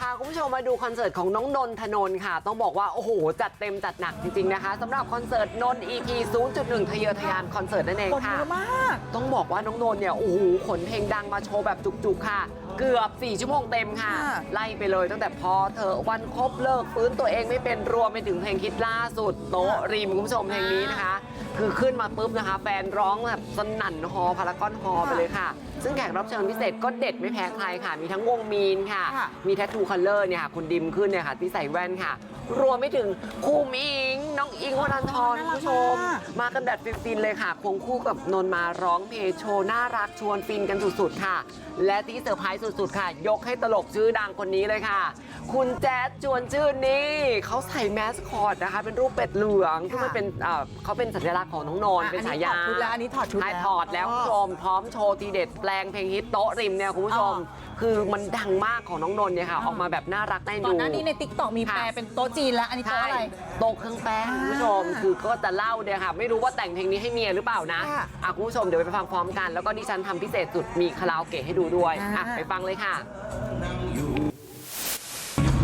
พาคุณผู้ชมมาดูคอนเสิร์ตของน้องนนทนนท์ค่ะ ต้องบอกว่าโอ้โหจัดเต็มจัดหนักจริงๆนะคะสำหรับคอนเสิร์ตนนท์ EP 0.1ทะเยอทะยานคอนเสิร์ตนั่นเองคนค่ะเยอะมาก ต้องบอกว่าน้องนนท์เนี่ยโอ้โหขนเพลงดังมาโชว์แบบจุกๆค่ะ เกือบ 4 ชั่วโมงเต็มค่ะ ค่ะ ไล่ไปเลยตั้งแต่พอเธอวันครบเลิกฟื้นตัวเองไม่เป็นรวมไปถึงเพลงคิดล่าสุด โต๊ะริมคุณผู้ชมเพลงนี้นะคะ คือขึ้นมาปุ๊บนะคะ แฟนร้องแบบสนั่นฮอพารากอนฮอไปเลยค่ะ ซึ่งแขกรับเชิญพิเศษก็เด็ดไม่แพ้ใครค่ะ มีทั้งวงมีนค่ะค่ะมีแท t ทูคัลเลอร์เนี่ยค่ะคุณดิมขึ้นเนี่ยค่ะที่ใส่แว่นค่ะ รวมไปถึงครูมิง น้องอิงวรันทรคุณผู้ชม มากันแบบฟินๆเลยค่ะควงคู่กับนนท์มาร้องเพลงโชว์น่ารักชวนฟินกันสุดๆค่ะ และที่เซอร์ไพรส์สุดๆค่ะ ยกให้ตลกชื่อดังคนนี้เลยค่ะ คุณแจ๊ดชวนชื่นนี่เขาใส่แมสคอตนะคะ เป็นรูปเป็ดเหลืองที่มันเป็นเอ่อเขาเป็นสัญลักษณ์ของน้องนนท์อะเป็นอันฉานี้ยา ถอดชุดแล้วอันนี้ถอดชุดใช่แล้วถอดแล้วคุณผู้ชมพร้อมโชว์ทีเด็ดแปลงเพลงฮิตโต๊ะริมเนี่ยคุณผู้ชมคือมันดังมากของน้องนนท์เนี่ยค่ะ ออกมาแบบน่ารักน่าก่ดูอนหน้านี้ในติ๊กต็อกมีค่ะแปลเป็นโต๊ะจีนแล้ว อันนี้โต๊ะใช่อะไร โต๊ะเครื่องแป้งอ่าคุณผู้ชมคือก็จะเล่าเนี่ยค่ะ ไม่รู้ว่าแต่งเพลงนี้ให้เมียหรือเปล่านะค่ะอะคุณผู้ชมเดี๋ยวไปฟังพร้อมกัน แล้วก็ดิฉันทำพิเศษสุดมีคาราโอเกะให้ดูด้วยอ่าอะไปฟังเลยค่ะ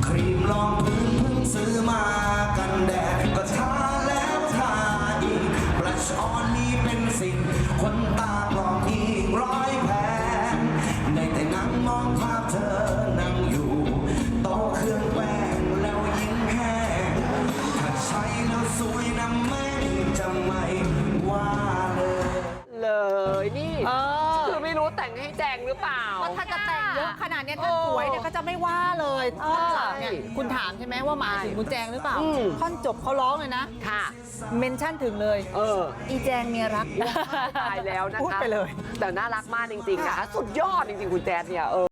ครีมรองพื้นเพิ่งซื้อมากันแดดก็ทาแล้วทาอีกบลัชออนนี่เป็นสิ่งคนตา ไม่รู้แต่งให้แจงหรือเปล่าก็ถ้าจะแต่งเยอะขนาดเนี้ยถ้าสวยเนี่ยก็จะไม่ว่าเลยเอท่อนอหลังเนี่ยคุณถามใช่ไหมว่าหมายถึงคุณแจงหรือเปล่าอืม ท่อนจบเขาร้องเลยนะ ค่ะ เมนชั่นถึงเลย เออ อีแจงเมียรัก ตายแล้วนะคะพูดไปเลย แต่น่ารักมากจริงๆนะคะสุดยอดจริงๆ คุณแจ๊ดเนี่ยเออ